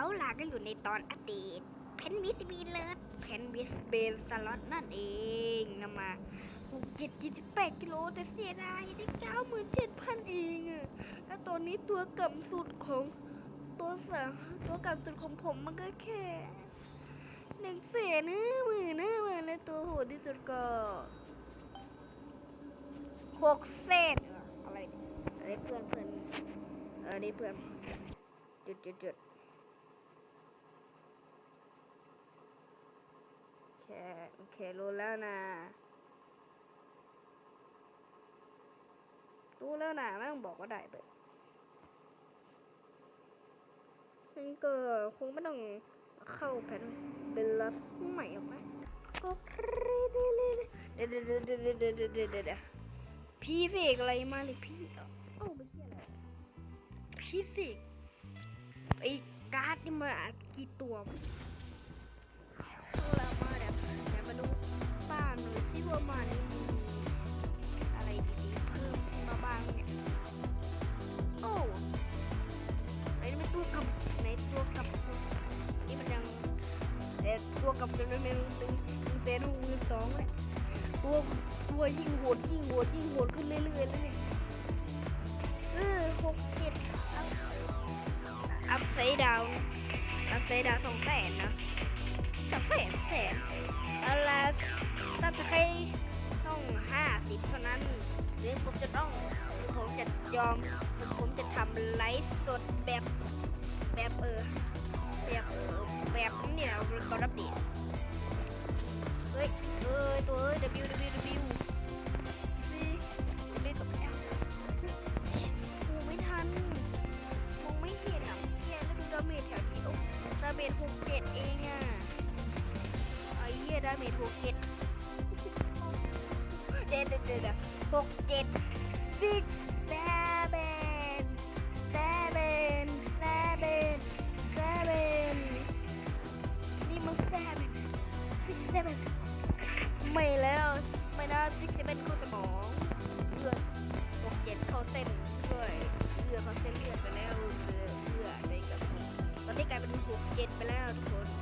เอาล่ะก็อยู่ในตอนอดีตเพนวิสบีเลิศเพนวิสเบนสล็อตนั่นเองนำมาหกเจ็ดยี่สิบแปดกิโลแต่เสียดายได้เก้าหมื่นเจ็ดพันเองอะแล้วตอนนี้ตัวกำสุดของตัวสาตัวกำสุดของผมมันก็แค่หนึ่งแสนห้าหมื่นห้าหมื่นและตัวโหดที่สุดก็หกเศษอะไรเนี่ยอะไรเพื่อนเพื่อนเออนี่เพื่อนจุดจุดจุด โอเครู้แล้วนะรู้แล้วนะไม่ต้องบอกว่าได้เปิดมันก็คงไม่ต้องเข้าแพทเบลลัสใหม่หรอกนะก็เดี๋ยวเดี๋ยวเดี๋ยวเดี๋ยวเดี๋ยวเดี๋ยวเดี๋ยวเดี๋ยวพี่เสกอะไรมาเลยพี่เอ้าเอ้าไม่ใช่อะไรพี่เสกไอ้การ์ดนี่มากี่ตัวานหน่อที่ว่ามานี่มีอะไรดีๆเพิ่มมาบ้างเนี่ย โอ้ไอ้นี่เป็นตัวกับในตัวกับนี่มันยังแต่ตัวกับกันมันเป็นตึงตึงเซนหกหมื่นสองเลยตัวตัวยิ่งโหดยิ่งโหดยิ่งโหดขึ้นเรื่อยๆเลยเนี่ยเออหกเจ็ดอัพไซด์ดาวอัพไซด์ดาวสองแสนนะ สองแสนแสนเอาละถ้าจะใครต้องห้าสิบเท่านั้น หรือผมจะต้องผมจะยอมผมจะทำไลฟ์สดแบบแบบเออแบบเออแบบนี่นะตอนรับดิเฮ้ยเอ้ยตัวเอ้ย W W W เด็ดเด็ดเด็ดหกเจ็ดซิกแซเบนแซเบนแซเบนแซเบนนี่มันแซเบนซิกแซเบนไม่แล้วไม่นะซิกแซเบนเข้าสมองเลือดหกเจ็ดเข้าเส้นด้วยเลือดเข้าเส้นเลือดไปแล้วเลือดเลือดในกับนี้ตอนนี้กลายเป็นหกเจ็ดไปแล้วทุกคน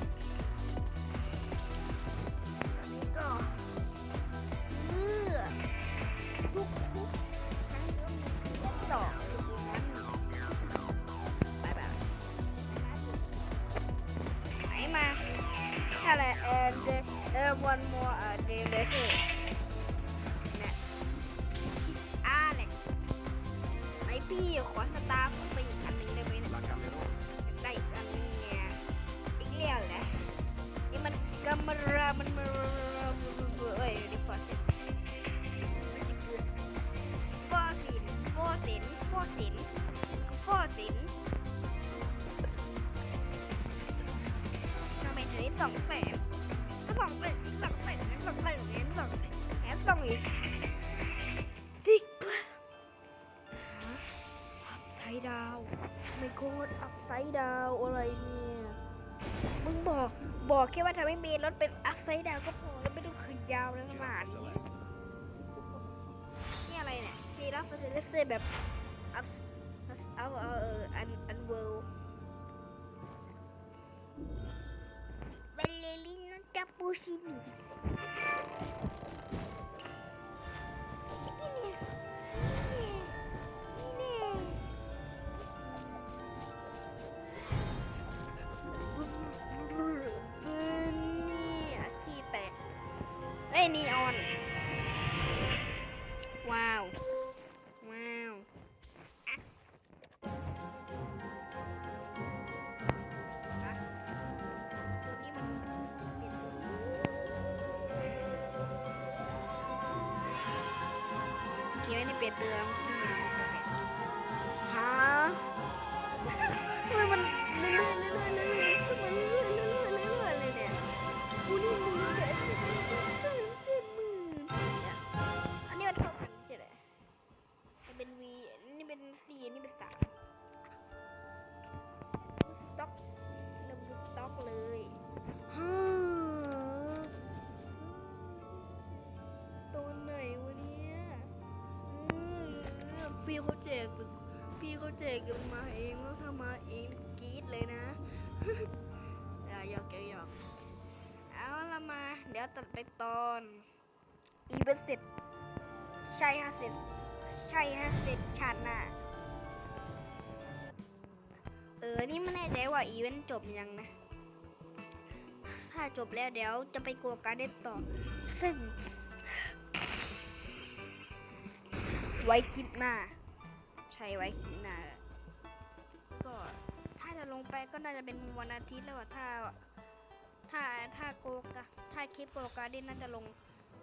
one more uh, day later นี่ยอาเล็กไอพี่ขอสตาร์ผมไปอีกอันนึงได้ไหมเนี่ยได้อีกอันนึงเนี่ยอีกเลี้ยวแหละนี่มันกัมรามันมันเอ้ยนี่ฟอสินมันจะคือฟอสินฟอสินฟอสินฟอสินทำไมถึงได้สองแสนก็ สองแสนสองแสนสองแสนสองแสนแอนสองอีกสิบเปอร์อัพไซด์ดาวไม่โคตรอัพไซด์ดาวอะไรเนี่ย มึงบอกบอกแค่ว่าทำให้เมนรถเป็นอัพไซด์ดาวก็พอแล้วไม่ต้องคืนยาวแล้วหมานี่นี่อะไรเนี่ยจีรับเฟสเซแบบอัพเอาเอออันอันเวิลเบลเล คาปูชิโน่นี่อ่คีแตกเอ้ยนีออน 7 เดือน จกพี่เขาแจกกันมาเองแล้วทำมาเองกีดเลยนะอย่าหยอกอย่หยอกเอาละมา เดี๋ยวตัดไปตอนอีเวนต์สิบใช่ฮะสิบใช่ฮะสิบชันน่ะเออ นี่ไม่แน่ใจว่าอีเวนต์จบยังนะ ถ้าจบแล้วเดี๋ยวจะไปกลัวการเด่นต่อ ซึ่ง ไว้คลิปหา ใช่ไว้คิดหน้าก็ถ้าจะลงไปก็น่าจะเป็นวันอาทิตย์แล้วอะถ้า ถ้าถ้าโกกะถ้าคลิปโกการเด่นน่าจะลง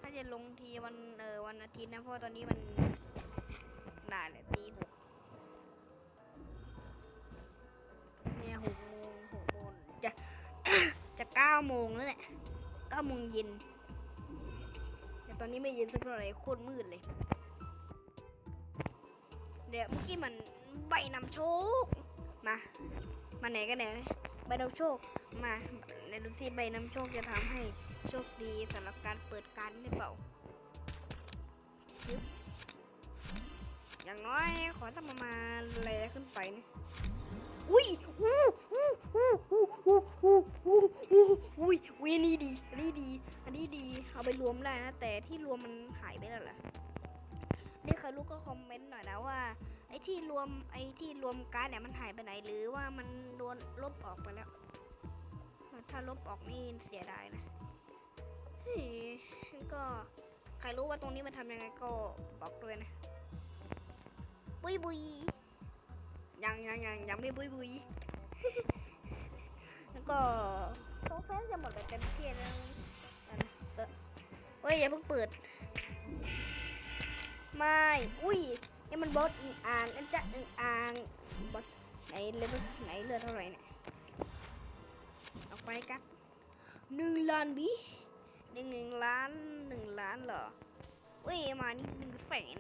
ถ้าจะลงทีวันเออวันอาทิตย์นะเพราะตอนนี้มันนานเลยตีหกเนี่ยหกโมงหกโมงจะจะเก้าโมงแล้วแหละเก้าโมงเย็นแต่ตอนนี้ไม่เย็นสักเท่าไหร่โคตรมืดเลย ดี๋ยวเมื่อกี้มันใบนำโชค มา มาไหนกันไหนใบนำโชค มาในดูที่ใบนำโชคจะทำให้โชคดีสำหรับการเปิดการหรือเปล่าอย่างน้อยขอตั้งประมาณอะไรขึ้นไปนะอุ้ยอู้อู้อู้อู้อู้อู้อู้อู้อุ้ยอุ้ยอันนี้ดี อันนี้ดี อันนี้ดี เอาไปรวมได้นะ แต่ที่รวมมันหายไปแล้วเหรอนี่ใครรู้ก็คอมเมนต์หน่อยนะว่า ไอ้ที่รวมไอ้ที่รวมการ์ดเนี่ยมันหายไปไหนหรือว่ามันโดนลบออกไปแล้ว ถ้าลบออกนี่เสียดายนะเฮ้ยก็ใครรู้ว่าตรงนี้มันทำยังไงก็บอกด้วยนะ บุยบุยยังยังยังยังไม่บุยบุยแล้วก็โซเฟสจะหมดแล้วเต็มที่แล้วนะเออเฮ้ยอย่าเพิ่งเปิด ไม่ อุ้ยนี่มันบอสอึ่งอ่างอันจะอึ่งอ่างบอสไหนเลเวลไหนเลือดเท่าไหร่เนี่ยออกไปกันหนึ่งล้านบิหนึ่งหนึ่งล้านหนึ่งล้านเหรอเว้ยมานี่หนึ่งแสน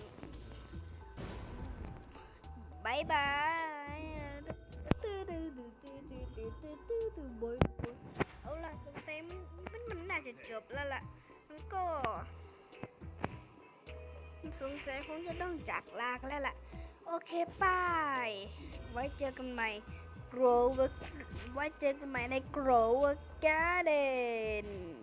บายบายเอาล่ะสงสัยมันมันมันน่าจะจบแล้วล่ะมันก็ สงสัยคงจะต้องจากลากันแล้วล่ะ โอเคบาย ไว้เจอกันใหม่ Grow ไว้เจอกันใหม่ใน Grow Garden